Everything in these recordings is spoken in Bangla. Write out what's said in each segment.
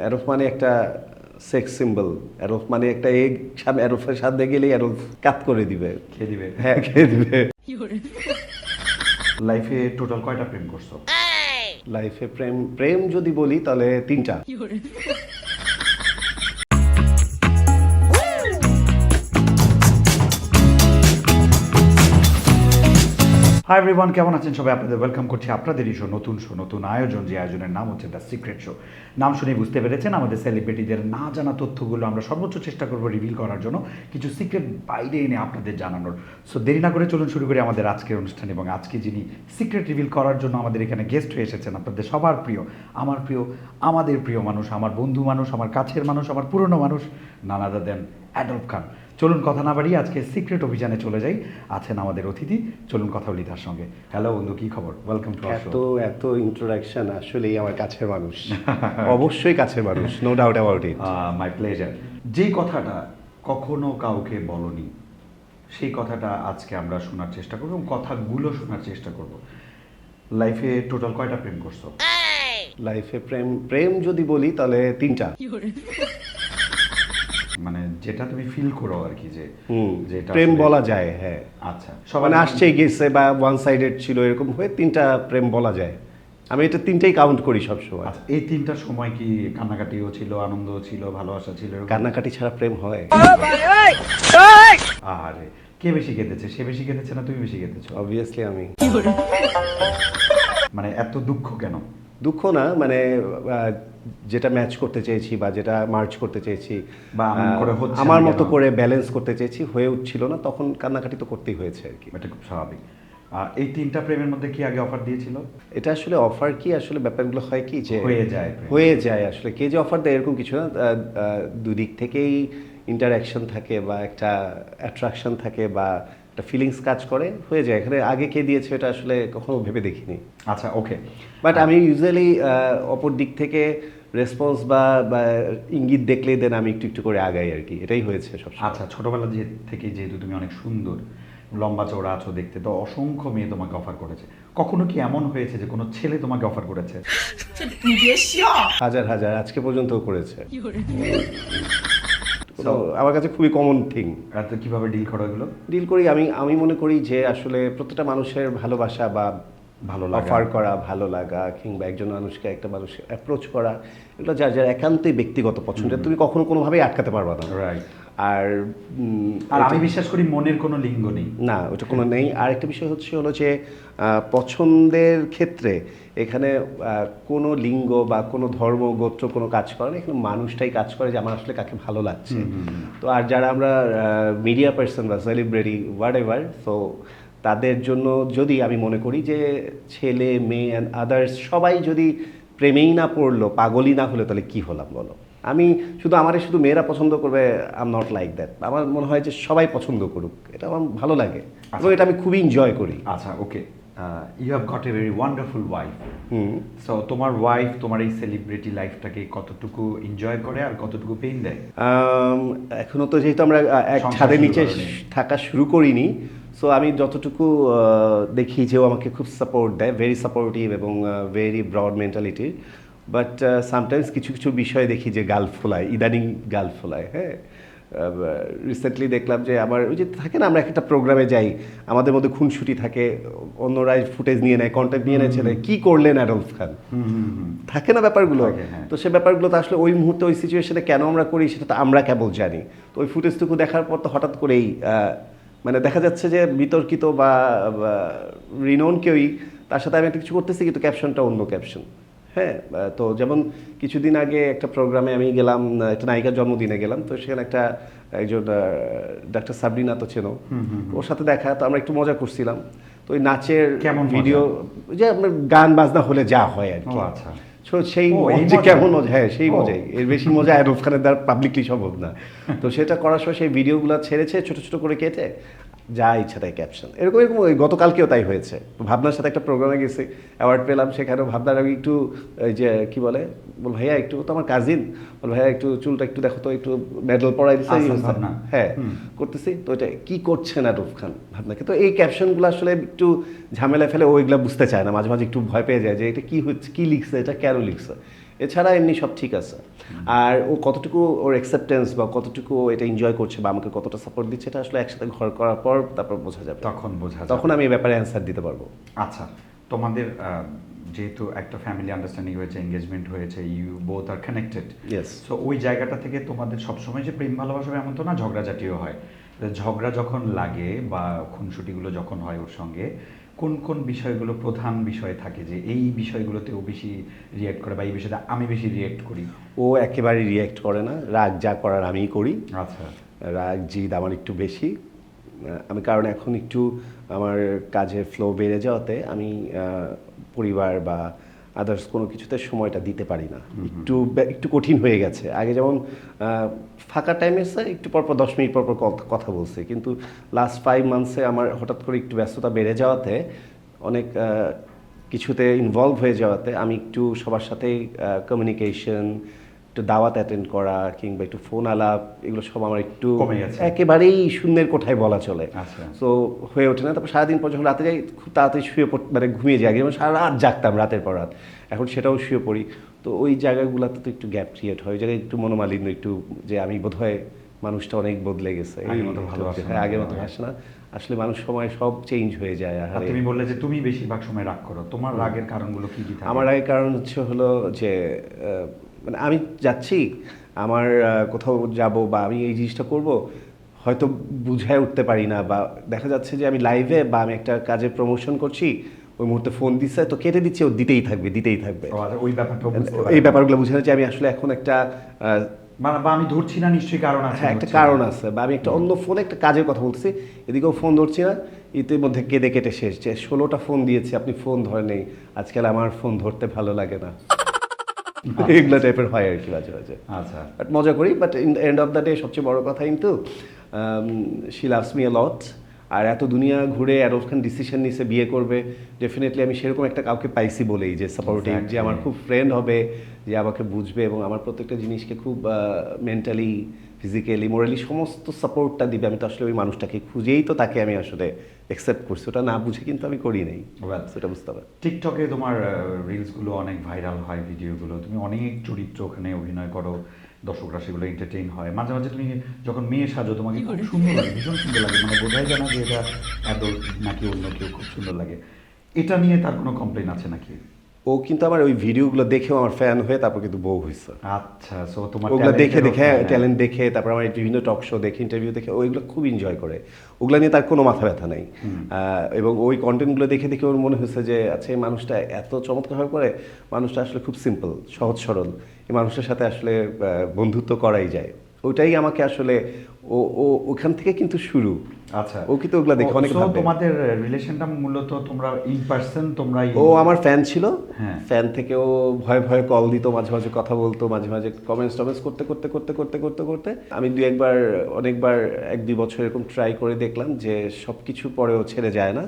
অ্যারোফ মানে একটা সেক্স সিম্বল অ্যারোফ মানে একটা এগ সামনে অ্যারোফের সাথে গেলেই অ্যারোফ কাত করে দিবে। খেয়ে দিবে। হ্যাঁ খেয়ে দিবে। লাইফে টোটাল কয়টা প্রেম করছ? লাইফে প্রেম প্রেম যদি বলি তাহলে তিনটা। হাই এভরিওয়ান কেমন আছেন সবাই? আপনাদের ওয়েলকাম করছি আপনাদেরই শো নতুন শো নতুন আয়োজন। যে আয়োজনের নাম হচ্ছে দ্য সিক্রেট শো নাম শুনে বুঝতে পেরেছেন আমাদের সেলিব্রিটিদের না জানা তথ্যগুলো আমরা সর্বোচ্চ চেষ্টা করব রিভিল করার জন্য। কিছু সিক্রেট বাইরে এনে আপনাদের জানানোর। সো দেরি না করে চলুন শুরু করি আমাদের আজকের অনুষ্ঠান এবং আজকে যিনি সিক্রেট রিভিল করার জন্য আমাদের এখানে গেস্ট হয়ে এসেছেন, আপনাদের সবার প্রিয়, আমার প্রিয়, আমাদের প্রিয় মানুষ, আমার বন্ধু মানুষ, আমার কাছের মানুষ, আমার পুরনো মানুষ নানাদা দেন অ্যাডলফ খান। চলুন কথা না বাড়িয়ে আজকে সিক্রেট অভিযানে চলে যাই। আছেন আমাদের অতিথি। চলুন কথা বলি তার সঙ্গে। হ্যালো বন্ধু কি খবর? ওয়েলকাম টু এত এত ইন্ট্রোডাকশন আসলেই আমার কাছের মানুষ। অবশ্যই কাছের মানুষ no doubt about it my pleasure যে কথাটা কখনো কাউকে বলনি সেই কথাটা আজকে আমরা শোনার চেষ্টা করব এবং কথাগুলো শোনার চেষ্টা করব। লাইফে টোটাল কয়টা প্রেম করছ? লাইফে প্রেম প্রেম যদি বলি তাহলে তিনটা। যেটা তুমি ফিল করো আর কি যে যেটা প্রেম বলা যায় হ্যাঁ। আচ্ছা মানে আসছে গেছে বা ওয়ান সাইডেড ছিল এরকম হয়ে তিনটা প্রেম বলা যায়। আমি এটা তিনটাই কাউন্ট করি সবসময়। আচ্ছা এই তিনটা সময় কি কান্নাকাটিও ছিল আনন্দও ছিল ভালোবাসা ছিল কান্নাকাটি ছাড়া প্রেম হয়। আরে কে বেশি কেঁদেছে? সে বেশি কেঁদেছে না তুমি বেশি কেঁদেছো? অবভিয়াসলি আমি। মানে এত দুঃখ কেন? দুঃখ না? মানে যেটা ম্যাচ করতে চেয়েছি বা যেটা মার্চ করতে চেয়েছি বা আমার মতো করে ব্যালেন্স করতে চেয়েছি হয়ে উঠছিল না তখন কান্নাকাটি তো করতেই হয়েছে আর কি। এটা খুব স্বাভাবিক। এই তিনটা প্রেমের মধ্যে কি আগে অফার দিয়েছিল? এটা আসলে অফার কি? আসলে ব্যাপারগুলো হয় কি যে হয়ে যায় হয়ে যায় আসলে। কে যে অফার দেয় এরকম কিছু না। দুদিক থেকেই ইন্টারাকশন থাকে বা একটা অ্যাট্রাকশন থাকে বা একটা ফিলিংস কাজ করে হয়ে যায়। এখানে আগে কে দিয়েছে এটা আসলে কখনো ভেবে দেখিনি। আচ্ছা ওকে বাট আমি ইউজুয়ালি অপর দিক থেকে রেসপন্স বা ইঙ্গিত দেখলে দেন আমি একটু একটু করে আগাই আর কি। এটাই হয়েছে সব আচ্ছা ছোটোবেলা যে থেকে যেহেতু তুমি অনেক সুন্দর লম্বা চওড়া আছো দেখতে তো অসংখ্য মেয়ে তোমাকে অফার করেছে। কখনো কি এমন হয়েছে যে কোনো ছেলে তোমাকে অফার করেছে? হাজার হাজার আজকে পর্যন্ত করেছে। 有人，তো আমার কাছে খুবই কমন থিং আর তো কীভাবে ডিল করো এগুলো? ডিল করি আমি আমি মনে করি যে আসলে প্রত্যেকটা মানুষের ভালোবাসা বা ভালো লাগা। অফার করা ভালো লাগা কিংবা একজন মানুষকে একটা মানুষ অ্যাপ্রোচ করা এগুলো যার যার একান্তই ব্যক্তিগত পছন্দ। তুমি কখনো কোনোভাবেই আটকাতে পারবা না। রাইট আর আর আমি বিশ্বাস করি মনের কোনো লিঙ্গ নেই। না ওটা কোনো নেই। আর একটা বিষয় হচ্ছে হলো যে পছন্দের ক্ষেত্রে এখানে কোনো লিঙ্গ বা কোনো ধর্ম গোত্র কোনো কাজ করে না। এখানে মানুষটাই কাজ করে যে আমার আসলে কাকে ভালো লাগছে। তো আর যারা আমরা মিডিয়া পার্সন বা সেলিব্রিটি হোয়াট এভার সো তাদের জন্য যদি আমি মনে করি যে ছেলে মেয়ে অ্যান্ড আদার্স সবাই যদি প্রেমেই না পড়ল পাগলই না হলে তাহলে কি হলাম বলো? আমি শুধু আমারে শুধু মেয়েরা পছন্দ করবে আই নট লাইক দ্যাট আমার মনে হয় যে সবাই পছন্দ করুক এটা আমার ভালো লাগে। এবং এটা আমি খুবই এনজয় করি। আচ্ছা okay you have got a very wonderful wife so তোমার ওয়াইফ তোমার এই সেলিব্রিটি লাইফটাকে কতটুকু এনজয় করে আর কতটুকু পেইন দেয়? আম, এখনও তো যেহেতু আমরা এক ছাদের নিচে থাকা শুরু করিনি সো আমি যতটুকু দেখি যে ও আমাকে খুব সাপোর্ট দেয় ভেরি সাপোর্টিভ এবং ভেরি ব্রড মেন্টালিটির বাট সামটাইমস কিছু কিছু বিষয় দেখি যে গাল ফোলায় ইদানিং গাল ফোলায় হ্যাঁ? রিসেন্টলি দেখলাম যে আমার ওই যে থাকে না আমরা একটা প্রোগ্রামে যাই আমাদের মধ্যে খুনসুটি থাকে অন্যরা ফুটেজ নিয়ে নেয় কন্ট্যাক্ট নিয়ে নেয় ছেলে কি করলেন অ্যাডলফ খান থাকে না ব্যাপারগুলো? হ্যাঁ। তো সে ব্যাপারগুলো তো আসলে ওই মুহূর্তে ওই সিচুয়েশনে কেন আমরা করি সেটা তো আমরা কেবল জানি। তো ওই ফুটেজটুকু দেখার পর তো হঠাৎ করেই মানে দেখা যাচ্ছে যে বিতর্কিত বা রিনোন কেউই তার সাথে আমি একটা কিছু করতেছি কিন্তু ক্যাপশনটা অন্য ক্যাপশন হ্যাঁ তো যেমন কিছুদিন আগে একটা প্রোগ্রামে আমি গেলাম একটা নায়িকার জন্মদিনে গেলাম তো সেখানে একটা একজন ডাক্তার সাবরিনা তো চেনো ওর সাথে দেখা তো আমরা একটু মজা করছিলাম। তো ওই নাচের ভিডিও যে আপনার গান বাজনা হলে যা হয় আর কি। আচ্ছা। সেই যে কেমন মজা? হ্যাঁ সেই মজাই। এর বেশি মজা আরফ খানের দ্বারা পাবলিকলি সম্ভব না। তো সেটা করার সময় সেই ভিডিওগুলো ছেড়েছে ছোট ছোট করে কেটে যা ইচ্ছা তাই ক্যাপশন এরকম এরকম ওই গতকালকেও তাই হয়েছে। ভাবনার সাথে একটা প্রোগ্রামে গেছি অ্যাওয়ার্ড পেলাম সেখানেও ভাবনার আমি একটু যে কি বলে? বল ভাইয়া একটু তো আমার কাজিন বল ভাইয়া একটু চুলটা একটু দেখো তো একটু মেডেল পড়াই দিচ্ছে হ্যাঁ করতেছি। তো এটা কি করছেন আরফ খান ভাবনাকে? তো এই ক্যাপশনগুলো আসলে একটু ঝামেলা ফেলে ওইগুলা বুঝতে চায় না। মাঝে মাঝে একটু ভয় পেয়ে যায় যে এটা কি হচ্ছে কি লিখছে এটা কেন লিখছে? এছাড়া এমনি সব ঠিক আছে। আর ও কতটুকু ওর অ্যাকসেপ্টেন্স বা কতটুকু এটা এনজয় করছে বা আমাকে কতটা সাপোর্ট দিচ্ছে এটা আসলে একসাথে ঘর করার পর তারপর বোঝা যাবে। তখন বোঝা যায় তখন আমি এই ব্যাপারে অ্যান্সার দিতে পারব। আচ্ছা তোমাদের যেহেতু একটা ফ্যামিলি আন্ডারস্ট্যান্ডিং হয়েছে এঙ্গেজমেন্ট হয়েছে you both are connected Yes. So ওই জায়গাটা থেকে তোমাদের সবসময় যে প্রেম ভালোবাসা এমন তো না ঝগড়া ঝগড়াঝাটিও হয়। ঝগড়া যখন লাগে বা খুনসুটিগুলো যখন হয় ওর সঙ্গে কোন কোন বিষয়গুলো প্রধান বিষয় থাকে? যে এই বিষয়গুলোতে ও বেশি রিয়াক্ট করে বা এই বিষয়টা আমি বেশি রিয়েক্ট করি? ও একেবারে রিয়াক্ট করে না। রাগ যা করার আমিই করি। আচ্ছা। রাগ জিদ আমার একটু বেশি। আমি কারণ এখন একটু আমার কাজের ফ্লো বেড়ে যাওয়াতে আমি পরিবার বা আদার্স কোনো কিছুতে সময়টা দিতে পারি না। একটু একটু কঠিন হয়ে গেছে। আগে যেমন ফাঁকা টাইমে একটু পরপর দশ মিনিট পরপর কথা বলছে। কিন্তু লাস্ট ফাইভ মান্থসে আমার হঠাৎ করে একটু ব্যস্ততা বেড়ে যাওয়াতে, অনেক কিছুতে ইনভলভ হয়ে যাওয়াতে আমি একটু সবার সাথে কমিউনিকেশন একটু দাওয়াত অ্যাটেন্ড করা কিংবা একটু ফোন আলাপ এগুলো সব আমার একটু। একেবারেই শূন্যের কোঠায় বলা চলে। আচ্ছা। সো হয়ে ওঠে না। তারপর সারাদিন পর যখন রাতে যাই খুব তাড়াতাড়ি শুয়ে পড় মানে ঘুমিয়ে যাই যেমন সারা রাত জাগতাম রাতের পর রাত। এখন সেটাও শুয়ে পড়ি। তো ওই জায়গাগুলোতে তো একটু গ্যাপ ক্রিয়েট হয়। ওই জায়গায় একটু মনোমালিন্য একটু যে আমি বোধহয় মানুষটা অনেক বদলে গেছে। আগের মতো। হ্যাঁ ভাসে না। আসলে মানুষ সময় সব চেঞ্জ হয়ে যায়। আর তুমি বললে যে তুমি বেশিরভাগ সময় রাগ করো। তোমার রাগের কারণগুলো কি কি আমার আগে কারণ হচ্ছে হলো যে মানে আমি যাচ্ছি আমার কোথাও যাব বা আমি এই জিনিসটা করব হয়তো বুঝায় উঠতে পারি না বা দেখা যাচ্ছে যে আমি লাইভে বা আমি একটা কাজের প্রমোশন করছি ওই মুহূর্তে ফোন দিচ্ছে তো কেটে দিচ্ছে ও দিতেই থাকবে দিতেই থাকবে। ওই ব্যাপারটা এই ব্যাপারগুলো বুঝে যে আমি আসলে এখন একটা মানে বা আমি ধরছি না নিশ্চয়ই কারণ আছে হ্যাঁ একটা কারণ আছে বা আমি একটা অন্য ফোনে একটা কাজের কথা বলছি এদিকেও ফোন ধরছি না ইতিমধ্যে কেঁদে কেটে শেষ যে ষোলোটা ফোন দিয়েছি আপনি ফোন ধরে নেই আজকাল আমার ফোন ধরতে ভালো লাগে না। এগুলো টাইপের হয় আর কি মাঝে মাঝে। আচ্ছা। বাট মজা করি but in the end of the day সবচেয়ে বড় কথা কিন্তু শি লাভস মি লট আর এত দুনিয়া ঘুরে আর ওখানে ডিসিশন নিছে বিয়ে করবে ডেফিনেটলি আমি সেরকম একটা কাউকে পাইছি বলেই যে সাপোর্টিভ যে আমার খুব ফ্রেন্ড হবে যে আমাকে বুঝবে এবং আমার প্রত্যেকটা জিনিসকে খুব মেন্টালি ফিজিক্যালি মোরালি সমস্ত সাপোর্টটা দিবে। আমি তো আসলে ওই মানুষটাকে খুঁজেই তো তাকে আমি আসলে অ্যাকসেপ্ট করছি। ওটা না বুঝে কিন্তু আমি করি নাই। সেটা বুঝতে পারি টিকটকে তোমার রিলসগুলো অনেক ভাইরাল হয় ভিডিওগুলো তুমি অনেক চরিত্র ওখানে অভিনয় করো দর্শকরা সেগুলো এন্টারটেইন হয়। মাঝে মাঝে তুমি যখন মেয়ে সাজো তোমাকে খুব সুন্দর লাগে ভীষণ সুন্দর লাগে। মানে বোঝাই যায় না যে এটা অ্যাডল্ট নাকি অন্য কেউ খুব সুন্দর লাগে। এটা নিয়ে তার কোনো কমপ্লেন আছে নাকি? ও কিন্তু আমার ওই ভিডিওগুলো দেখেও আমার ফ্যান হয়ে তারপর কিন্তু বউ হয়েছে আচ্ছা সো তোমার ওগুলো দেখে দেখে ট্যালেন্ট দেখে তারপর আমার বিভিন্ন টক শো দেখে ইন্টারভিউ দেখে ওইগুলো খুব এনজয় করে। ওগুলো নিয়ে তার কোনো মাথা ব্যথা নেই। আহ, এবং ওই কন্টেন্টগুলো দেখে দেখে ওর মনে হয়েছে যে আচ্ছা এই মানুষটা এত চমৎকারভাবে করে মানুষটা আসলে খুব সিম্পল সহজ সরল। এই মানুষের সাথে আসলে বন্ধুত্ব করাই যায়। ওইটাই আমাকে আসলে ও ও ওখান থেকে কিন্তু শুরু। আচ্ছা ও কিন্তু ওগুলা দেখে অনেক ভাবে। তোমাদের রিলেশনটা মূলত তোমরা ইন পার্সন তোমরা ও আমার ফ্যান ছিল হ্যাঁ। ফ্যান থেকে ও ভয় ভয়ে কল দিত মাঝে মাঝে কথা বলতো মাঝে মাঝে কমেন্টস টমেন্টস করতে করতে করতে করতে করতে করতে আমি দুই একবার অনেকবার এক দুই বছর এরকম ট্রাই করে দেখলাম যে সব কিছু পরেও ছেড়ে যায় না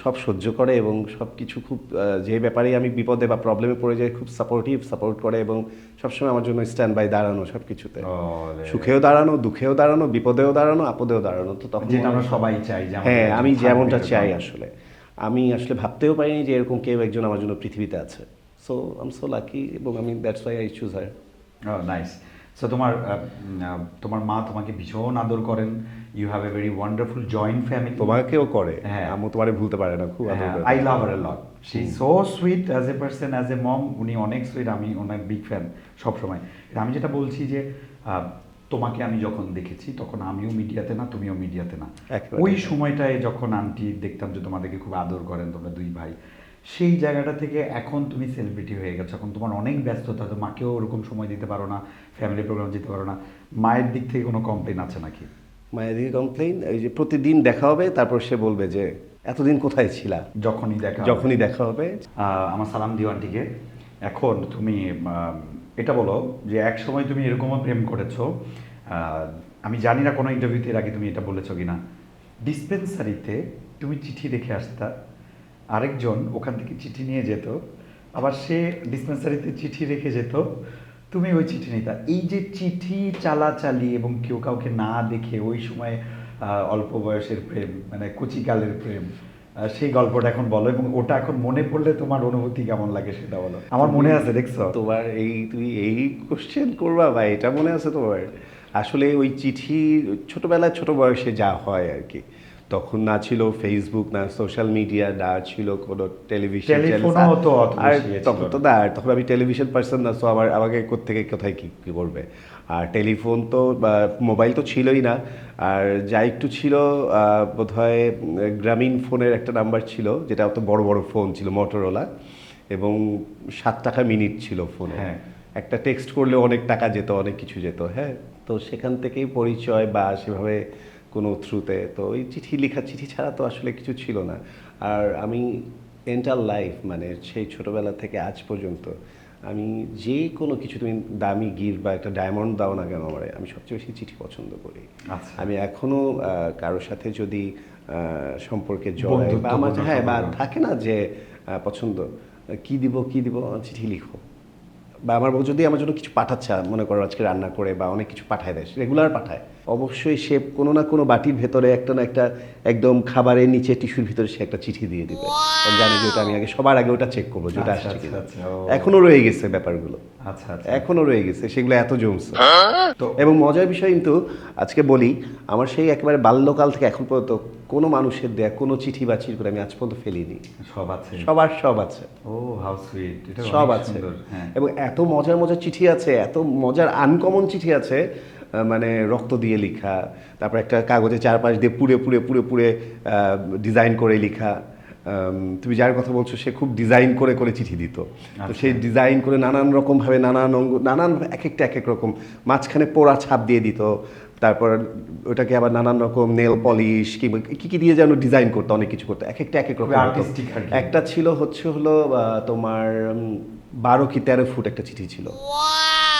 সব সহ্য করে এবং সব কিছু খুব যে ব্যাপারে আমি বিপদে বা প্রবলেমে পড়ে যাই খুব সাপোর্টিভ সাপোর্ট করে এবং সবসময় আমার জন্য স্ট্যান্ড বাই দাঁড়ানো সব কিছুতে। সুখেও দাঁড়ানো দুঃখেও দাঁড়ানো বিপদেও দাঁড়ানো আপদেও দাঁড়ানো তো তখন আমরা সবাই চাই হ্যাঁ আমি যেমনটা চাই আসলে। আমি আসলে ভাবতেও পারিনি যে এরকম কেউ একজন আমার জন্য পৃথিবীতে আছে। সো আম সো লাকি এবং আমি that's why I choose her nice so তোমার তোমার মা তোমাকে ভীষণ আদর করেন। You have a very wonderful joint family তোমাকেও করে। হ্যাঁ। আম্মু তোমারে ভুলতে পারে না খুব I love her lot she so sweet as a person as a mom উনি অনেক সুইট আমি অনেক বিগ ফ্যান সবসময়। আমি যেটা বলছি যে তোমাকে আমি যখন দেখেছি তখন আমিও মিডিয়াতে না তুমিও মিডিয়াতে না। ওই সময়টায় যখন আন্টি দেখতাম যে তোমাদেরকে খুব আদর করেন তোমরা দুই ভাই সেই জায়গাটা থেকে এখন তুমি সেলিব্রিটি হয়ে গেছো। এখন তোমার অনেক ব্যস্ততা তো মাকেও ওরকম সময় দিতে পারো না ফ্যামিলি প্রোগ্রাম যেতে পারো না। মায়ের দিক থেকে কোনো কমপ্লেন আছে নাকি? মায়ের দিকে কমপ্লেইন এই যে প্রতিদিন দেখা হবে তারপর সে বলবে যে এতদিন কোথায় ছিলা? যখনই দেখা। যখনই দেখা হবে। আমার সালাম দিও আন্টিকে এখন তুমি এটা বলো যে এক সময় তুমি এরকমও প্রেম করেছ আমি জানি না কোনো ইন্টারভিউতে এর আগে তুমি এটা বলেছ কিনা। ডিসপেন্সারিতে তুমি চিঠি রেখে আসতা আরেকজন ওখান থেকে চিঠি নিয়ে যেত আবার সে ডিসপেন্সারিতে চিঠি রেখে যেত তুমি ওই চিঠি নিতা এই যে চিঠি চালাচালি এবং কেউ কাউকে না দেখে ওই সময় অল্প বয়সের প্রেম মানে কচিকালের প্রেম সেই গল্পটা এখন বলো এবং ওটা এখন মনে পড়লে তোমার অনুভূতি কেমন লাগে সেটা বলো। আমার মনে আছে দেখছ? তোমার এই তুমি এই কোশ্চেন করবা বা এটা মনে আছে তোমার? আসলে ওই চিঠি ছোটবেলায় ছোট বয়সে যা হয় আর কি। তখন না ছিল ফেসবুক না সোশ্যাল মিডিয়া না ছিল কোনো টেলিভিশন আর তখন তো না তখন আমি টেলিভিশন পার্সন না সো আমার আমাকে কোথেকে কোথায় কি কি করবে আর টেলিফোন তো মোবাইল তো ছিলই না। আর যা একটু ছিল বোধ হয় গ্রামীণ ফোনের একটা নাম্বার ছিল যেটা অত বড় বড় ফোন ছিল মোটরোলা এবং সাত টাকা মিনিট ছিল ফোনে হ্যাঁ। একটা টেক্সট করলে অনেক টাকা যেত অনেক কিছু যেত হ্যাঁ? তো সেখান থেকেই পরিচয় বা সেভাবে কোনো থ্রুতে তো ওই চিঠি লেখা চিঠি ছাড়া তো আসলে কিছু ছিল না। আর আমি এন্টার লাইফ মানে সেই ছোটবেলা থেকে আজ পর্যন্ত আমি যে কোনো কিছু তুমি দামি গিফট বা একটা ডায়মন্ড দাও না কেন আমার আমি সবচেয়ে বেশি চিঠি পছন্দ করি। আচ্ছা। আমি এখনও আহ, কারোর সাথে যদি সম্পর্কে জড়াই বা আমার হ্যাঁ বা থাকে না যে পছন্দ কি দিব কি দিব চিঠি লিখো। বা আমার বউ যদি আমার জন্য কিছু পাঠাচ্ছে মনে করো আজকে রান্না করে বা অনেক কিছু পাঠায় দেয় রেগুলার পাঠায়। অবশ্যই সে কোনো না কোনো বাটির ভেতরে একটা না একটা একদম খাবারের নিচে টিস্যুর ভিতরে সে একটা চিঠি দিয়ে দিবে। জানে যে ওটা আমি আগে সবার আগে ওটা চেক করব যে ওটা আচ্ছা, আসছে কিনা। আচ্ছা, আচ্ছা, এখনও রয়ে গেছে ব্যাপারগুলো। আচ্ছা আচ্ছা। এখনও রয়ে গেছে সেগুলো এত জমছে। তো এবং মজার বিষয় কিন্তু আজকে বলি আমার সেই একেবারে বাল্যকাল থেকে এখন পর্যন্ত কোনো মানুষের দেয়া কোনো চিঠি বা চির করে আমি আজ পর্যন্ত ফেলিনি। সব আছে। সবার সব আছে। ও হাউ সুইট সব আছে। হ্যাঁ। এবং এত মজার মজার চিঠি আছে এত মজার আনকমন চিঠি আছে মানে রক্ত দিয়ে লেখা তারপর একটা কাগজে চারপাশ দিয়ে পুড়ে পুড়ে পুড়ে পুড়ে ডিজাইন করে লেখা। তুমি যার কথা বলছো সে খুব ডিজাইন করে করে চিঠি দিত। তো আচ্ছা। সেই ডিজাইন করে নানান রকম ভাবে নানান অঙ্গ নানান এক একটা এক এক রকম মাঝখানে পোড়া ছাপ দিয়ে দিত। তারপর ওটাকে আবার নানান রকম নেল পলিশ কিংবা কি কি দিয়ে যেন ডিজাইন করতো অনেক কিছু করতো। এক একটা এক এক রকম। একটা ছিল হচ্ছে হলো তোমার বারো কি তেরো ফুট একটা চিঠি ছিল।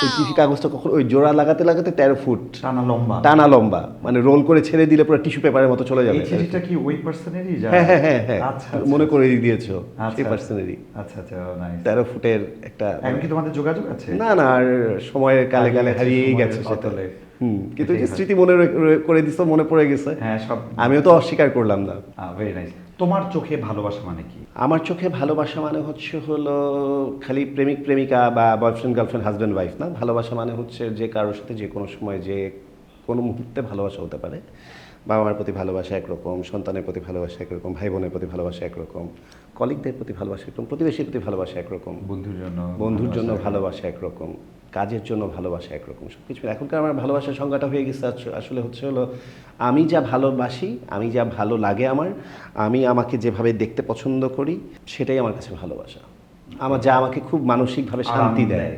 ওই কাগজটা কখন ওই জোড়া লাগাতে লাগাতে তেরো ফুট। টানা লম্বা। টানা লম্বা। মানে রোল করে ছেড়ে দিলে পুরো টিস্যু পেপারের মতো চলে যাবে। কি ওই পার্সনেরই হ্যাঁ হ্যাঁ হ্যাঁ হ্যাঁ। আচ্ছা আচ্ছা। মনে করে দিয়েছ আচ্ছা, সেই পার্সনেরই আচ্ছা আচ্ছা নাইস তেরো ফুটের একটা এখন কি তোমাদের যোগাযোগ আছে? না না আর সময়ের কালে কালে হারিয়েই গেছে সেটা। কিন্তু। স্মৃতি মনে করে দিছো মনে পড়ে গেছে। হ্যাঁ সব আমিও তো অস্বীকার করলাম না। ভেরি নাইস তোমার চোখে ভালোবাসা মানে কি? আমার চোখে ভালোবাসা মানে হচ্ছে হলো খালি প্রেমিক প্রেমিকা বা বয়ফ্রেন্ড গার্লফ্রেন্ড হাজব্যান্ড ওয়াইফ না। ভালোবাসা মানে হচ্ছে যে কারোর সাথে যে কোনো সময় যে কোনো মুহূর্তে ভালোবাসা হতে পারে। বাবা মার প্রতি ভালোবাসা একরকম সন্তানের প্রতি ভালোবাসা একরকম ভাই বোনের প্রতি ভালোবাসা একরকম কলিগদের প্রতি ভালোবাসা একরকম প্রতিবেশীর প্রতি ভালোবাসা একরকম বন্ধুর জন্য বন্ধুর জন্য ভালোবাসা। ভালোবাসা একরকম। কাজের জন্য ভালোবাসা একরকম সব কিছু এখনকার আমার ভালোবাসার সংজ্ঞাটা হয়ে গেছে আসলে হচ্ছে হলো আমি যা ভালোবাসি আমি যা ভালো লাগে আমার আমি আমাকে যেভাবে দেখতে পছন্দ করি সেটাই আমার কাছে ভালোবাসা। আমার যা আমাকে খুব মানসিকভাবে শান্তি দেয়।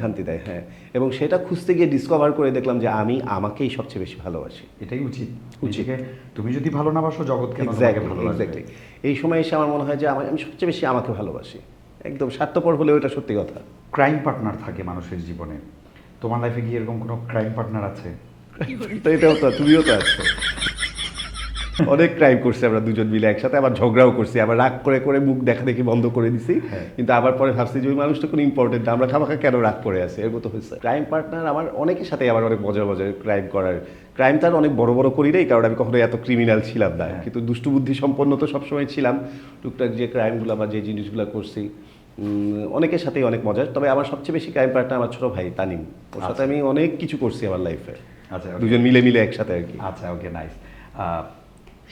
শান্তি দেয় হ্যাঁ। এবং সেটা খুঁজতে গিয়ে ডিসকভার করে দেখলাম যে আমি আমাকেই সবচেয়ে বেশি ভালোবাসি। এটাই উচিত। উচিত। তুমি যদি ভালো না বাসো জগৎ কেন তোমাকে এক্স্যাক্টলি ভালোবাসবে? এই সময় এসে আমার মনে হয় যে আমি সবচেয়ে বেশি আমাকে ভালোবাসি। একদম স্বার্থপর হলেও এটা সত্যি কথা। ক্রাইম পার্টনার থাকে মানুষের জীবনে। তোমার লাইফে কি এরকম কোনো ক্রাইম পার্টনার আছে? তো এটাও তো তুমিও তো আছো। অনেক ক্রাইম করছি আমরা দুজন মিলে একসাথে আবার ঝগড়াও করছি আবার রাগ করে করে মুখ দেখা দেখি বন্ধ করে দিছি। হ্যাঁ। কিন্তু আবার পরে ভাবছি যে ওই মানুষটা কোনো ইম্পর্টেন্ট আমরা খামাখা কেন রাগ করে আছে? এর মতো হয়েছে। ক্রাইম পার্টনার আমার অনেকের সাথে আবার অনেক মজার মজার ক্রাইম করার। ক্রাইম তার অনেক বড় বড় করি নাই কারণ আমি কখনো এত ক্রিমিনাল ছিলাম না। হ্যাঁ। কিন্তু দুষ্টু বুদ্ধি সম্পন্ন তো সবসময় ছিলাম। টুকটাক যে ক্রাইমগুলো বা যে জিনিসগুলো করছি অনেকের সাথেই অনেক মজার তবে আমার সবচেয়ে বেশি ক্রাইম পার্টনার আমার ছোট ভাই তানিম। ওর সাথে আমি অনেক কিছু করছি আমার লাইফে আচ্ছা দুজন মিলে মিলে একসাথে আর কি। আচ্ছা ওকে নাইস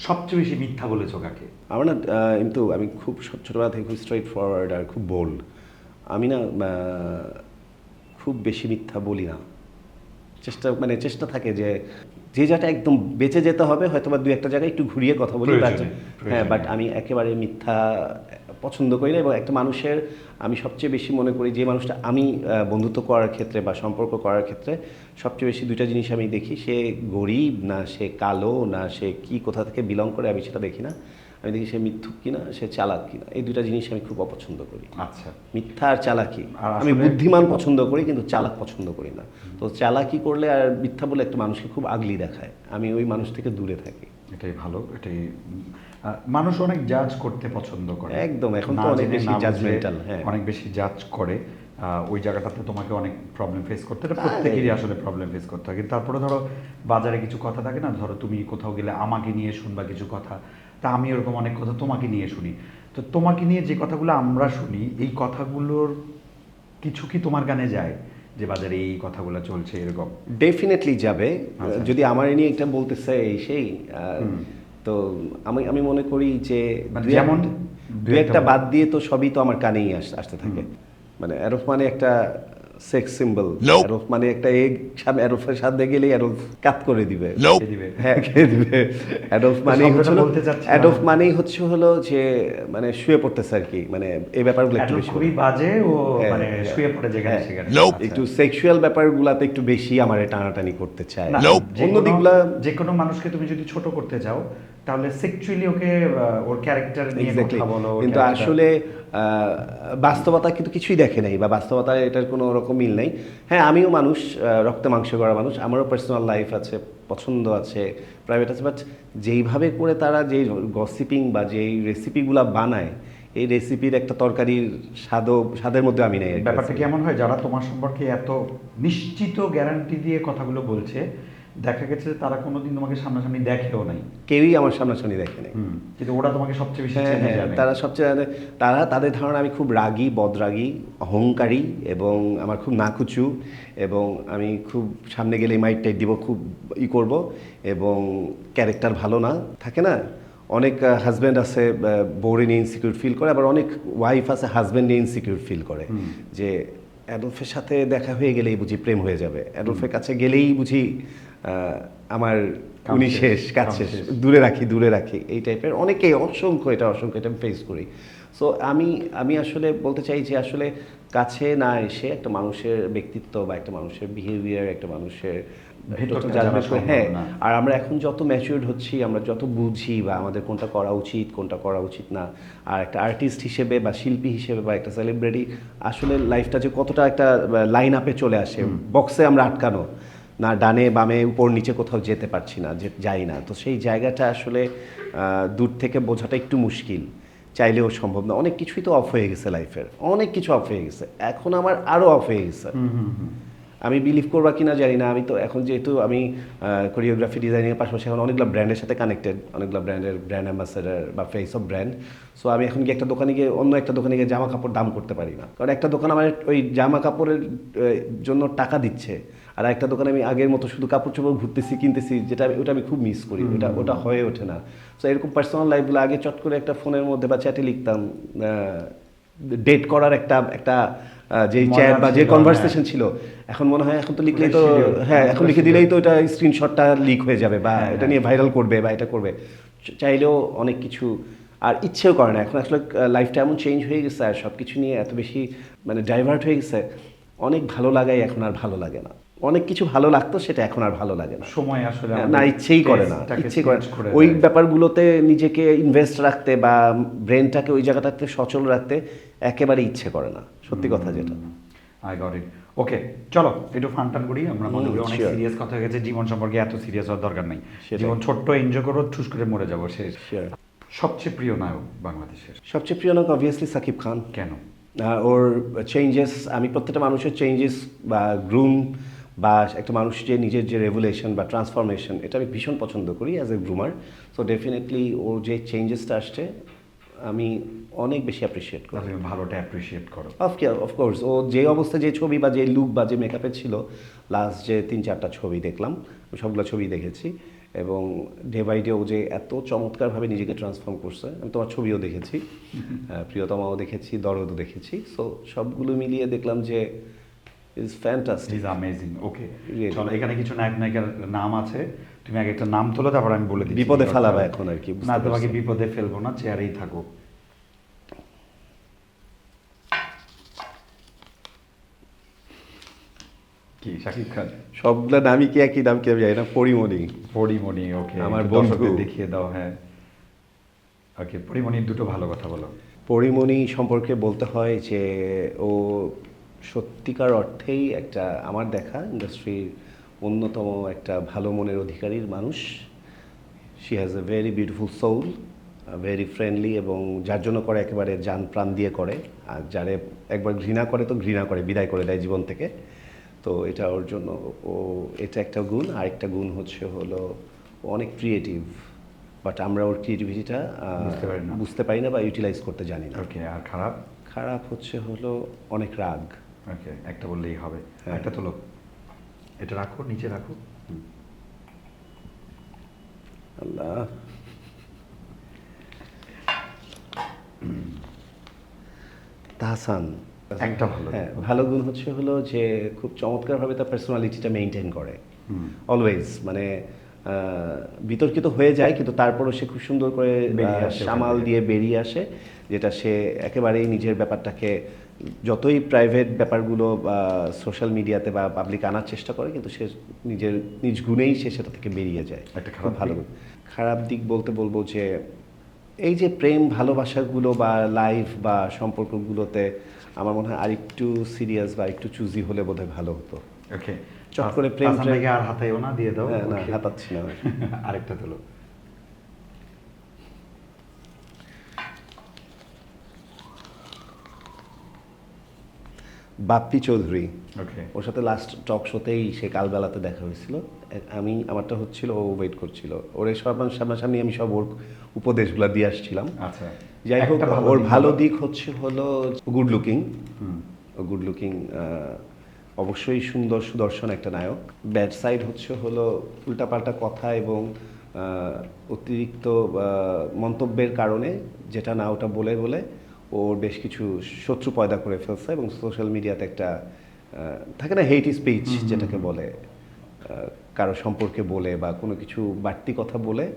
সবচেয়ে বেশি মিথ্যা বলেছ কাকে? আমার না কিন্তু আমি খুব ছোটবেলা থেকে খুব স্ট্রেট ফরওয়ার্ড আর খুব বোল্ড আমি না খুব বেশি মিথ্যা বলি না। চেষ্টা মানে চেষ্টা থাকে যে যে যাটা একদম বেঁচে যেতে হবে হয়তো বা দু একটা জায়গায় একটু ঘুরিয়ে কথা বলি। হ্যাঁ বাট আমি একেবারে মিথ্যা পছন্দ করি না এবং একটা মানুষের আমি সবচেয়ে বেশি মনে করি যে মানুষটা আমি বন্ধুত্ব করার ক্ষেত্রে বা সম্পর্ক করার ক্ষেত্রে সবচেয়ে বেশি দুইটা জিনিস আমি দেখি সে গরিব না সে কালো না সে কি কোথা থেকে বিলং করে আমি সেটা দেখি না। আমি দেখি সে মিথ্যুক কিনা সে চালাক কিনা এই দুইটা জিনিস আমি খুব অপছন্দ করি। আচ্ছা। মিথ্যা আর চালাকি। আমি বুদ্ধিমান পছন্দ করি কিন্তু চালাক পছন্দ করি না। তো চালাকি করলে আর মিথ্যা বলে একটা মানুষকে খুব আগলি দেখায়। আমি ওই মানুষ থেকে দূরে থাকি। এটাই ভালো এটাই মানুষ অনেক জাজ করতে পছন্দ করে। একদম, এখন তো অনেক বেশি judgmental, হ্যাঁ। অনেক বেশি জাজ করে ওই জায়গাটাতে তোমাকে অনেক প্রবলেম ফেস করতে হয়। প্রত্যেকেরই আসলে প্রবলেম ফেস করতে হয়। কিন্তু তারপরে ধরো বাজারে কিছু কথা থাকে না ধরো তুমি কোথাও গেলে আমাকে নিয়ে শুনবা কিছু কথা তা আমি ওরকম অনেক কথা তোমাকে নিয়ে শুনি। তো তোমাকে নিয়ে যে কথাগুলো আমরা শুনি এই কথাগুলোর কিছু কি তোমার গানে যায়? যে বাজারে এই কথাগুলো চলছে এরকম? ডেফিনেটলি যাবে। আচ্ছা। যদি আমার নিয়ে এটা বলতে চাই সেই তো আমি আমি মনে করি যে মানে যেমন? দু একটা বাদ দিয়ে তো সবই তো আমার কানেই আসতে থাকে। মানে অ্যারোফ মানে একটা সেক্স সিম্বল অ্যারোফ মানে একটা এগ অ্যারোফের সাথে অ্যারোফ কাত করে দিবে। হ্যাঁ খেয়ে মানে হচ্ছে মানেই হচ্ছে হলো যে মানে শুয়ে পড়তেছে আর কি। মানে এই ব্যাপারগুলো একটু বেশি খুবই বাজে ও হ্যাঁ, মানে হ্যাঁ, শুয়ে পড়ে যেখানে হ্যাঁ। সেখানে। একটু সেক্সুয়াল ব্যাপারগুলাতে একটু বেশি আমার টানাটানি করতে চায়। যে অন্য দিকগুলা যে কোনো মানুষকে তুমি যদি ছোট করতে চাও তাহলে সেক্সুয়ালি ওকে ওর ক্যারেক্টার নিয়ে কথা বলো কিন্তু আসলে বাস্তবতা কিন্তু কিছুই দেখে নাই বা বাস্তবতায় এটার কোনো রকম মিল নেই। হ্যাঁ আমিও মানুষ রক্তে মাংস করা মানুষ আমারও পার্সোনাল লাইফ আছে পছন্দ আছে প্রাইভেট আছে বাট যেইভাবে করে তারা যেই গসিপিং বা যেই রেসিপিগুলা বানায় এই রেসিপির একটা তরকারির স্বাদও স্বাদের মধ্যে আমি নেই। ব্যাপারটা কেমন হয়? যারা তোমার সম্পর্কে এত নিশ্চিত গ্যারান্টি দিয়ে কথাগুলো বলছে দেখা গেছে যে তারা কোনোদিন তোমাকে সামনাসামনি দেখেও নাই। কেউই আমার সামনাসামনি দেখে নেই। কিন্তু ওরা তোমাকে সবচেয়ে বেশি হ্যাঁ হ্যাঁ তারা সবচেয়ে তারা তাদের ধারণা আমি খুব রাগী বদরাগী অহংকারী এবং আমার খুব নাকুচু এবং আমি খুব সামনে গেলে মাইট টাইট দিব খুব ই করব এবং ক্যারেক্টার ভালো না। থাকে না? অনেক হাজব্যান্ড আছে বউরে নিয়ে ইনসিকিউর ফিল করে আবার অনেক ওয়াইফ আছে হাজব্যান্ড নিয়ে ইনসিকিউর ফিল করে। যে অ্যাডলফের সাথে দেখা হয়ে গেলেই বুঝি প্রেম হয়ে যাবে। অ্যাডলফের কাছে গেলেই বুঝি আমার উনি শেষ, কাজ শেষ। দূরে রাখি দূরে রাখি। এই টাইপের অনেকেই অসংখ্য এটা অসংখ্য এটা ফেস করি। সো আমি আমি আসলে বলতে চাই যে আসলে কাছে না এসে একটা মানুষের ব্যক্তিত্ব বা একটা মানুষের বিহেভিয়ার একটা মানুষের হ্যাঁ আর আমরা এখন যত ম্যাচিউরড হচ্ছি আমরা যত বুঝি বা আমাদের কোনটা করা উচিত কোনটা করা উচিত না আর একটা আর্টিস্ট হিসেবে বা শিল্পী হিসেবে বা একটা সেলিব্রিটি আসলে লাইফটা যে কতটা একটা লাইন আপে চলে আসে বক্সে আমরা আটকানো। না ডানে বামে উপর নিচে কোথাও যেতে পারছি না যে যাই না। তো সেই জায়গাটা আসলে দূর থেকে বোঝাটা একটু মুশকিল। চাইলেও সম্ভব না। অনেক কিছুই তো অফ হয়ে গেছে লাইফের অনেক কিছু অফ হয়ে গেছে। এখন আমার আরও অফ হয়ে গেছে। আমি বিলিভ করবা কিনা জানি না। আমি তো এখন যেহেতু আমি কোরিওগ্রাফি ডিজাইনিংয়ের পাশাপাশি এখন অনেকগুলো ব্র্যান্ডের সাথে কানেক্টেড অনেকগুলো ব্র্যান্ডের ব্র্যান্ড অ্যাম্বাসেডার বা ফেস অফ ব্র্যান্ড সো আমি এখন গিয়ে একটা দোকানে গিয়ে অন্য একটা দোকানে গিয়ে জামা কাপড় দাম করতে পারি না। কারণ একটা দোকান আমার ওই জামা কাপড়ের জন্য টাকা দিচ্ছে। আর একটা দোকানে আমি আগের মতো শুধু কাপড় চোপড় ঘুরতেছি কিনতেছি যেটা আমি- ওটা আমি খুব মিস করি। ওটা ওটা হয়ে ওঠে না। সো এরকম পার্সোনাল লাইফগুলো আগে চট করে একটা ফোনের মধ্যে বা চ্যাটে লিখতাম ডেট করার একটা একটা যে চ্যাট বা যে কনভারসেশন ছিল। এখন মনে হয় এখন তো লিখলেই তো হ্যাঁ এখন লিখে দিলেই তো। এটা স্ক্রিনশটটা লিক হয়ে যাবে বা হ্যাঁ, এটা হ্যাঁ। নিয়ে ভাইরাল করবে বা এটা করবে। চাইলেও অনেক কিছু আর ইচ্ছেও করে না। এখন আসলে লাইফটা এমন চেঞ্জ হয়ে গেছে আর সব কিছু নিয়ে এত বেশি মানে ডাইভার্ট হয়ে গেছে। অনেক ভালো লাগাই এখন আর ভালো লাগে না। অনেক কিছু ভালো লাগতো সেটা এখন আর ভালো লাগে না। সময় আসলে না ইচ্ছেই করে না ইচ্ছেই করে ওই ব্যাপারগুলোতে নিজেকে ইনভেস্ট রাখতে বা ব্রেনটাকে ওই জায়গাটাতে সচল রাখতে একেবারে ইচ্ছে করে না সত্যি কথা যেটা। আই গট ইট ওকে চলো একটু ফান টান করি আমরা মনে করি অনেক সিরিয়াস কথা হয়ে গেছে জীবন সম্পর্কে এত সিরিয়াস হওয়ার দরকার নেই। জীবন ছোট্ট এনজয় করো ঠুস করে মরে যাব শেষ। Sure. সবচেয়ে প্রিয় নায়ক বাংলাদেশের? সবচেয়ে প্রিয় নায়ক অবভিয়াসলি সাকিব খান। কেন? ওর চেঞ্জেস আমি প্রত্যেকটা মানুষের চেঞ্জেস বা গ্রুম বা একটা মানুষ যে নিজের যে রেভুলেশন বা ট্রান্সফরমেশন এটা আমি ভীষণ পছন্দ করি as a groomer so definitely ওর যে চেঞ্জেসটা আসছে আমি অনেক বেশি অ্যাপ্রিসিয়েট করি। ভালোটা অ্যাপ্রিসিয়েট করো। অফকোর্স ও যে অবস্থায় যে ছবি বা যে লুক বা যে মেকআপে ছিল লাস্ট যে তিন চারটা ছবি দেখলাম আমি সবগুলো ছবি দেখেছি এবং ডে বাই ডে ও যে এত চমৎকারভাবে নিজেকে ট্রান্সফর্ম করছে আমি তোমার ছবিও দেখেছি প্রিয়তমাও দেখেছি দরদও দেখেছি। সো সবগুলো মিলিয়ে দেখলাম যে is fantastic is amazing okay চলো এখানে কিছু নায়ক নায়িকার নাম আছে। তুমি আগে একটা নাম তোলো তারপর আমি বলে দিচ্ছি। বিপদে ফেলাবা এখন আর কি, না তোমাকে বিপদে ফেলব না চেয়ারেই থাকো। কি শাকিব খান? সবগুলো নামই কি একই নাম কি আমি জানি না পরিমণি। পরিমণি ওকে আমার একটু বন্ধু। দর্শকদের দেখিয়ে দাও হ্যাঁ। ওকে পরিমণির দুটো ভালো কথা বলো। পরিমণি সম্পর্কে বলতে হয় যে ও সত্যিকার অর্থেই একটা আমার দেখা ইন্ডাস্ট্রির অন্যতম একটা ভালো মনের অধিকারীর মানুষ। She has a very beautiful soul very friendly এবং যার জন্য করে একেবারে যান প্রাণ দিয়ে করে। আর যারে একবার ঘৃণা করে তো ঘৃণা করে বিদায় করে দেয় জীবন থেকে। তো এটা ওর জন্য ও এটা একটা গুণ। আরেকটা গুণ হচ্ছে হলো অনেক ক্রিয়েটিভ বাট আমরা ওর ক্রিয়েটিভিটিটা বুঝতে পারি না। বুঝতে পারি না বা ইউটিলাইজ করতে জানি না। আর খারাপ? খারাপ হচ্ছে হলো অনেক রাগ। ওকে একটা বললেই হবে। হ্যাঁ। একটা তোলো এটা রাখো নিচে রাখো। আল্লাহ। তাহসান। একটা ভালো হ্যাঁ ভালো গুণ হচ্ছে হলো যে খুব চমৎকারভাবে তার পার্সোনালিটিটা মেনটেন করে। অলওয়েজ মানে আহ, বিতর্কিত হয়ে যায় কিন্তু তারপরও সে খুব সুন্দর করে বেরিয়ে আসে সামাল দিয়ে বেরিয়ে আসে যেটা সে একেবারেই নিজের ব্যাপারটাকে যতই প্রাইভেট ব্যাপারগুলো বা সোশ্যাল মিডিয়াতে বা পাবলিক আনার চেষ্টা করে কিন্তু সে নিজের নিজ গুণেই সে সেটা থেকে বেরিয়ে যায়। একটা খারাপ ভালো। খারাপ দিক বলতে বলব যে এই যে প্রেম ভালোবাসাগুলো বা লাইফ বা সম্পর্কগুলোতে আমার মনে হয় আরেকটু সিরিয়াস বা একটু চুজি হলে বোধহয় ভালো হতো। ওকে চট করে প্রেম আর হাতাইও না দিয়ে দাও. হাতাচ্ছি না। আরেকটা তোলো। বাপ্পি চৌধুরী। ওর সাথে লাস্ট টক শোতেই সে কালবেলাতে দেখা হয়েছিল। আমি আমারটা হচ্ছিল ও ওয়েট করছিল। ওর এই সব সামনাসামনি আমি সব ওর উপদেশগুলো দিয়ে আসছিলাম। আচ্ছা। যাই হোক ওর ভালো দিক হচ্ছে হলো good looking hmm. Good looking অবশ্যই সুন্দর সুদর্শন একটা নায়ক। ব্যাড সাইড হচ্ছে হলো উল্টাপাল্টা কথা এবং অতিরিক্ত মন্তব্যের কারণে যেটা না ওটা বলে বলে ওর বেশ কিছু শত্রু পয়দা করে ফেলছে এবং সোশ্যাল মিডিয়াতে একটা থাকে না হেট স্পিচ যেটাকে বলে কারও সম্পর্কে বলে বা কোনো কিছু বাড়তি কথা বলে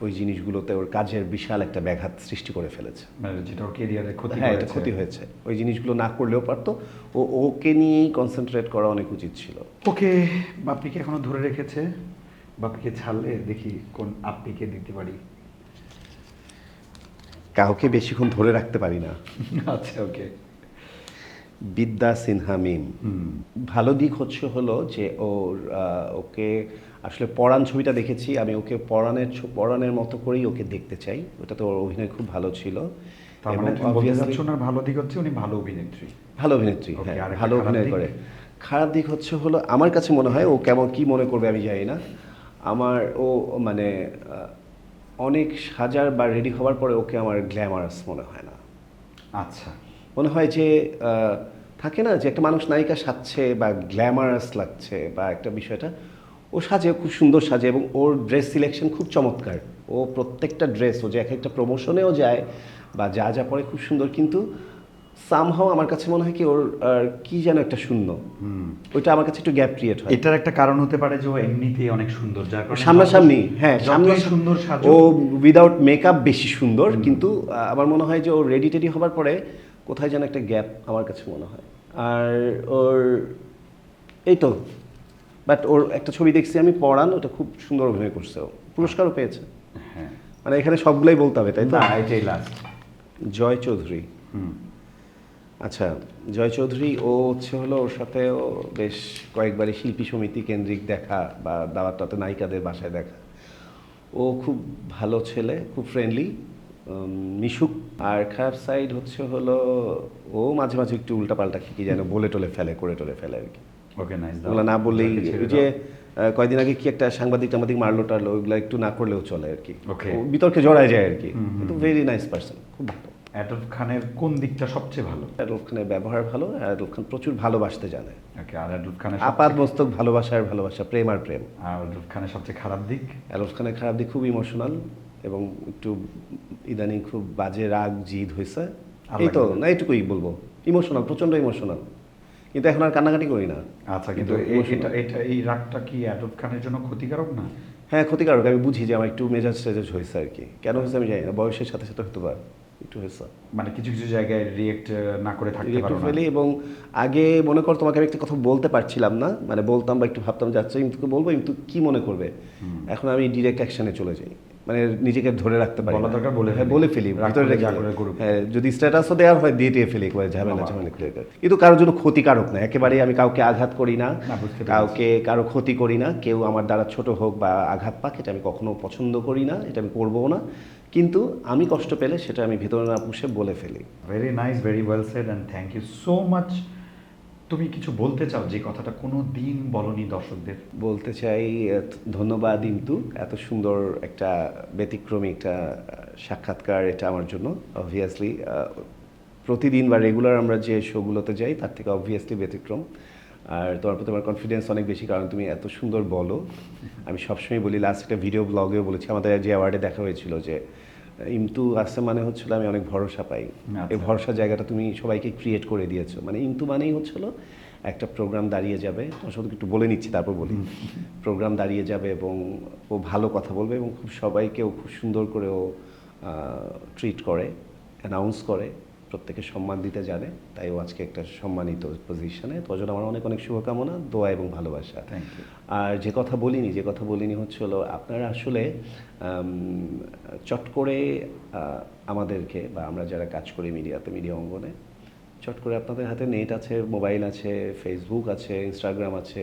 ওই জিনিসগুলোতে ওর কাজের বিশাল একটা ব্যাঘাত সৃষ্টি করে ফেলেছে। মানে যেটা ওর কেরিয়ারে ক্ষতি হ্যাঁ এটা ক্ষতি হয়েছে। ওই জিনিসগুলো না করলেও পারতো। ও ওকে নিয়েই কনসেন্ট্রেট করা অনেক উচিত ছিল। ওকে বাপ্পিকে এখনও ধরে রেখেছে। বাপ্পিকে ছাড়লে দেখি কোন আপ্পিকে দিতে পারি। কাউকে বেশিক্ষণ ধরে রাখতে পারি না। আচ্ছা ওকে। বিদ্যা সিনহা মিম। ভালো দিক হচ্ছে হলো যে ওর ওকে আসলে পরাণ ছবিটা দেখেছি আমি ওকে পরাণের পরাণের মতো করেই ওকে দেখতে চাই। ওটাতে ওর অভিনয় খুব ভালো ছিল। মানে ভালো দিক হচ্ছে উনি ভালো অভিনেত্রী। ভালো অভিনেত্রী হ্যাঁ ভালো খারাপ অভিনয় দিক? করে। খারাপ দিক হচ্ছে হলো আমার কাছে মনে হয় ও কেমন কি মনে করবে আমি জানি না। আমার ও মানে অনেক সাজার বা রেডি হওয়ার পরে ওকে আমার গ্ল্যামারাস মনে হয় না। আচ্ছা। মনে হয় যে থাকে না যে একটা মানুষ নায়িকা সাজছে বা গ্ল্যামারাস লাগছে বা একটা বিষয়টা ও সাজে খুব সুন্দর সাজে এবং ওর ড্রেস সিলেকশন খুব চমৎকার। ও প্রত্যেকটা ড্রেস ও যে এক একটা প্রমোশনেও যায় বা যা যা পরে খুব সুন্দর কিন্তু সামহাও আমার কাছে মনে হয় কি ওর কি যেন একটা শূন্য। ওইটা আমার কাছে একটু গ্যাপ ক্রিয়েট হয়। এটার একটা কারণ হতে পারে যে ও এমনিতেই অনেক সুন্দর যার কারণে সামনাসামনি হ্যাঁ সামনে সুন্দর সাজো ও উইদাউট মেকআপ বেশি সুন্দর কিন্তু আমার মনে হয় যে ও রেডি টেডি হবার পরে কোথায় যেন একটা গ্যাপ আমার কাছে মনে হয়। আর ওর এই তো বাট ওর একটা ছবি দেখছি আমি পড়ান ওটা খুব সুন্দর অভিনয় করছে ও। পুরস্কারও পেয়েছে। হ্যাঁ। মানে এখানে সবগুলাই বলতে হবে তাই তো? না এটাই লাস্ট জয় চৌধুরী। হুম। আচ্ছা জয় চৌধুরী ও হচ্ছে হলো ওর সাথেও বেশ কয়েকবারই শিল্পী সমিতি কেন্দ্রিক দেখা বা দাওয়াতটাতে নায়িকাদের বাসায় দেখা। ও খুব ভালো ছেলে খুব ফ্রেন্ডলি মিশুক। আর খারাপ সাইড হচ্ছে হলো ও মাঝে মাঝে একটু উল্টাপাল্টা কি কি যেন বলে টলে ফেলে করে টলে ফেলে আর কি। ওকে নাইস ওগুলো না বললেই যে আহ, কয়দিন আগে কি একটা সাংবাদিক টাংবাদিক মারলো টারলো ওইগুলো একটু না করলেও চলে আর কি। বিতর্কে জড়ায় যায় আর কি। কিন্তু ভেরি নাইস পার্সন খুব ভালো। অ্যাডলফ খানের কোন দিকটা সবচেয়ে ভালো? অ্যাডলফ খানের ব্যবহার ভালো অ্যাডলফ খান প্রচুর ভালোবাসতে জানে। ওকে আর অ্যাডলফ খানের আপাত মস্তক ভালোবাসার ভালোবাসা প্রেম আর প্রেম। আর অ্যাডলফ খানের সবচেয়ে খারাপ দিক? অ্যাডলফ খানের খারাপ দিক খুব ইমোশনাল এবং একটু ইদানিং খুব বাজে রাগ জিদ হয়েছে এই তো না। এইটুকুই বলব। ইমোশনাল প্রচণ্ড ইমোশনাল। কিন্তু এখন আর কান্নাকাটি করি না। আচ্ছা কিন্তু এটা এটা এই রাগটা কি অ্যাডলফ খানের জন্য ক্ষতিকারক না? হ্যাঁ ক্ষতিকারক। আমি বুঝি যে আমার একটু মেজাজ টেজাজ হয়েছে আর কি। কেন হয়েছে আমি জানি না বয়সের সাথে সাথে হতে পারে। একটু হয়েছে। মানে কিছু কিছু জায়গায় রিয়েক্ট না করে থাকতে পারো না। ফেলি এবং আগে মনে কর তোমাকে আমি একটা কথা বলতে পারছিলাম না মানে বলতাম বা একটু ভাবতাম যাচ্ছে ইমতুকে বলব কিন্তু কি মনে করবে? এখন আমি ডিরেক্ট অ্যাকশনে চলে যাই। মানে নিজেকে ধরে রাখতে পারি বলা দরকার বলে হ্যাঁ, ফেলি। বলে ফেলি ভিতরে রেখে। হ্যাঁ, যদি স্ট্যাটাসও দেওয়া হয় দিয়ে দিয়ে ফেলি একবার ঝামেলা। ঝামেলা করে। কিন্তু কারোর জন্য ক্ষতিকারক না একেবারেই আমি কাউকে আঘাত করি না কাউকে কারও ক্ষতি করি না কেউ আমার দ্বারা ছোট হোক বা আঘাত পাক এটা আমি কখনো পছন্দ করি না এটা আমি করব না কিন্তু আমি কষ্ট পেলে সেটা আমি ভিতরে না পুষে বলে ফেলি very nice very well said and thank you so much তুমি কিছু বলতে চাও? যে কথাটা কোনো দিন বলনি দর্শকদের। বলতে চাই ধন্যবাদ ইন্তু এত সুন্দর একটা ব্যতিক্রমী একটা সাক্ষাৎকার এটা আমার জন্য অবভিয়াসলি প্রতিদিন বা রেগুলার আমরা যে শোগুলোতে যাই, তার থেকে অবভিয়াসলি ব্যতিক্রম। আর তোমার প্রতি আমার কনফিডেন্স অনেক বেশি, কারণ তুমি এত সুন্দর বলো। আমি সবসময় বলি লাস্ট একটা ভিডিও ব্লগেও বলেছি, আমাদের যে অ্যাওয়ার্ডে দেখা হয়েছিল যে ইন্তু আসছে মানে হচ্ছিল আমি অনেক ভরসা পাই। আচ্ছা। এই ভরসা জায়গাটা তুমি সবাইকে ক্রিয়েট করে দিয়েছ। মানে ইমতু মানেই হচ্ছিল একটা প্রোগ্রাম দাঁড়িয়ে যাবে তোমার সাথে একটু বলে নিচ্ছি তারপর বলি। প্রোগ্রাম দাঁড়িয়ে যাবে এবং ও ভালো কথা বলবে এবং খুব সবাইকেও খুব সুন্দর করে ও ট্রিট করে অ্যানাউন্স করে। প্রত্যেকে সম্মান দিতে জানে তাই ও আজকে একটা সম্মানিত পজিশনে তোর জন্য আমার অনেক অনেক শুভকামনা দোয়া এবং ভালোবাসা। আর যে কথা বলিনি যে কথা বলিনি হচ্ছে হলো আপনারা আসলে চট করে আমাদেরকে বা আমরা যারা কাজ করি মিডিয়াতে মিডিয়া অঙ্গনে চট করে আপনাদের হাতে নেট আছে মোবাইল আছে ফেসবুক আছে ইনস্টাগ্রাম আছে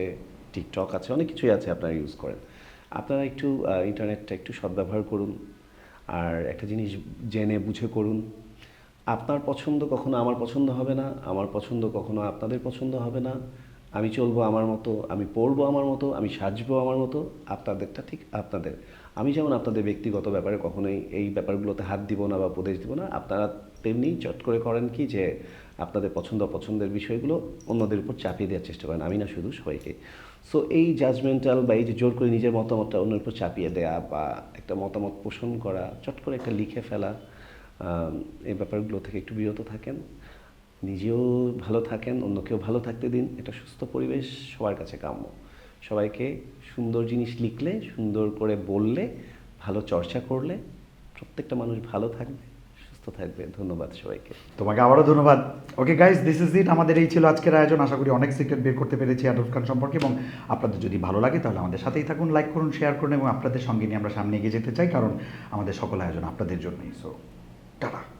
টিকটক আছে অনেক কিছুই আছে আপনারা ইউজ করেন। আপনারা একটু ইন্টারনেটটা একটু সদ্ব্যবহার করুন। আর একটা জিনিস জেনে বুঝে করুন। আপনার পছন্দ কখনো আমার পছন্দ হবে না, আমার পছন্দ কখনো আপনাদের পছন্দ হবে না। আমি চলবো আমার মতো, আমি পড়ব আমার মতো, আমি সাজবো আমার মতো, আপনাদেরটা ঠিক আপনাদের। আমি যেমন আপনাদের ব্যক্তিগত ব্যাপারে কখনোই এই ব্যাপারগুলোতে হাত দিব না বা উপদেশ দিব না, আপনারা তেমনি চট করে করেন কি যে আপনাদের পছন্দ অপছন্দের বিষয়গুলো অন্যদের উপর চাপিয়ে দেওয়ার চেষ্টা করেন, আমি না শুধু সবাইকে। সো এই জাজমেন্টাল বা এই যে জোর করে নিজের মতামতটা অন্যের উপর চাপিয়ে দেয়া বা একটা মতামত পোষণ করা, চট করে একটা লিখে ফেলা এই ব্যাপারগুলো থেকে একটু বিরত থাকেন, নিজেও ভালো থাকেন, অন্যকেও ভালো থাকতে দিন। এটা সুস্থ পরিবেশ সবার কাছে কাম্য। সবাইকে সুন্দর জিনিস লিখলে, সুন্দর করে বললে, ভালো চর্চা করলে প্রত্যেকটা মানুষ ভালো থাকবে, সুস্থ থাকবে। ধন্যবাদ সবাইকে। তোমাকে আবারও ধন্যবাদ। Okay guys this is it আমাদের এই ছিল আজকের আয়োজন। আশা করি অনেক সিক্রেট বের করতে পেরেছি আদব খান সম্পর্কে এবং আপনাদের যদি ভালো লাগে, তাহলে আমাদের সাথেই থাকুন লাইক করুন শেয়ার করুন এবং আপনাদের সঙ্গে নিয়ে আমরা সামনে এগিয়ে যেতে চাই, কারণ আমাদের সকল আয়োজন আপনাদের জন্যই। সো 干嘛？